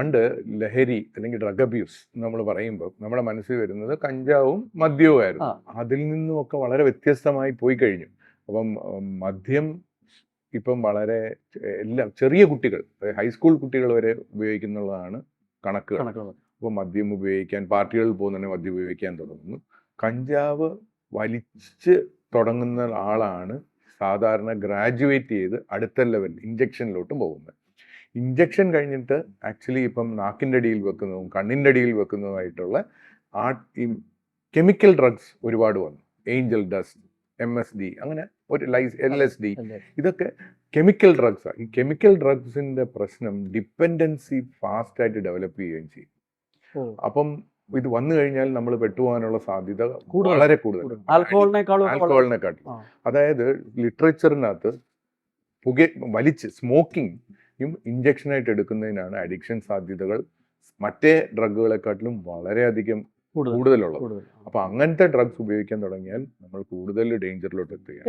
പണ്ട് ലഹരി അല്ലെങ്കിൽ ഡ്രഗ് അബ്യൂസ് നമ്മൾ പറയുമ്പോൾ നമ്മുടെ മനസ്സിൽ വരുന്നത് കഞ്ചാവും മദ്യവുമായിരുന്നു അതിൽ നിന്നുമൊക്കെ വളരെ വ്യത്യസ്തമായി പോയി കഴിഞ്ഞു. അപ്പം മദ്യം ഇപ്പം വളരെ എല്ലാ ചെറിയ കുട്ടികൾ ഹൈസ്കൂൾ കുട്ടികൾ വരെ ഉപയോഗിക്കുന്നുള്ളതാണ് കണക്ക്. അപ്പോൾ മദ്യം ഉപയോഗിക്കാൻ പാർട്ടികളിൽ പോകുന്നതിന് മദ്യം ഉപയോഗിക്കാൻ തുടങ്ങുന്നു. കഞ്ചാവ് വലിച്ച് തുടങ്ങുന്ന ആളാണ് സാധാരണ ഗ്രാജുവേറ്റ് ചെയ്ത് അടുത്ത ലെവൽ ഇഞ്ചക്ഷനിലോട്ടും പോകുന്നത്. ഇഞ്ചക്ഷൻ കഴിഞ്ഞിട്ട് ആക്ച്വലി ഇപ്പം നാക്കിന്റെ അടിയിൽ വെക്കുന്നതും കണ്ണിന്റെ അടിയിൽ വെക്കുന്നതുമായിട്ടുള്ള ആ ഈ കെമിക്കൽ ഡ്രഗ്സ് ഒരുപാട് വന്നു. Angel dust M S D അങ്ങനെ ഒരു ലൈസ് എൽ എസ് ഡി ഇതൊക്കെ കെമിക്കൽ ഡ്രഗ്സാണ് ഈ കെമിക്കൽ ഡ്രഗ്സിന്റെ പ്രശ്നം ഡിപ്പെൻഡൻസി ഫാസ്റ്റായിട്ട് ഡെവലപ്പ് ചെയ്യുകയും ചെയ്യും. അപ്പം ഇത് വന്നു കഴിഞ്ഞാൽ നമ്മൾ പെട്ടുപോകാനുള്ള സാധ്യത. വളരെ കൂടുതൽ. വളരെ- അതായത് ലിറ്ററേച്ചറിനകത്ത് പുക വലിച്ച് സ്മോക്കിംഗ് ഇഞ്ചക്ഷനായിട്ട് എടുക്കുന്നതിനാണ് അഡിക്ഷൻ സാധ്യതകൾ മറ്റേ ഡ്രഗുകളെക്കാട്ടിലും വളരെയധികം കൂടുതലുള്ളത്. അപ്പോൾ അപ്പൊ അങ്ങനത്തെ ഡ്രഗ്സ് ഉപയോഗിക്കാൻ തുടങ്ങിയാൽ നമ്മൾ കൂടുതൽ ഡേഞ്ചറിലോട്ട് എത്തുകയാണ്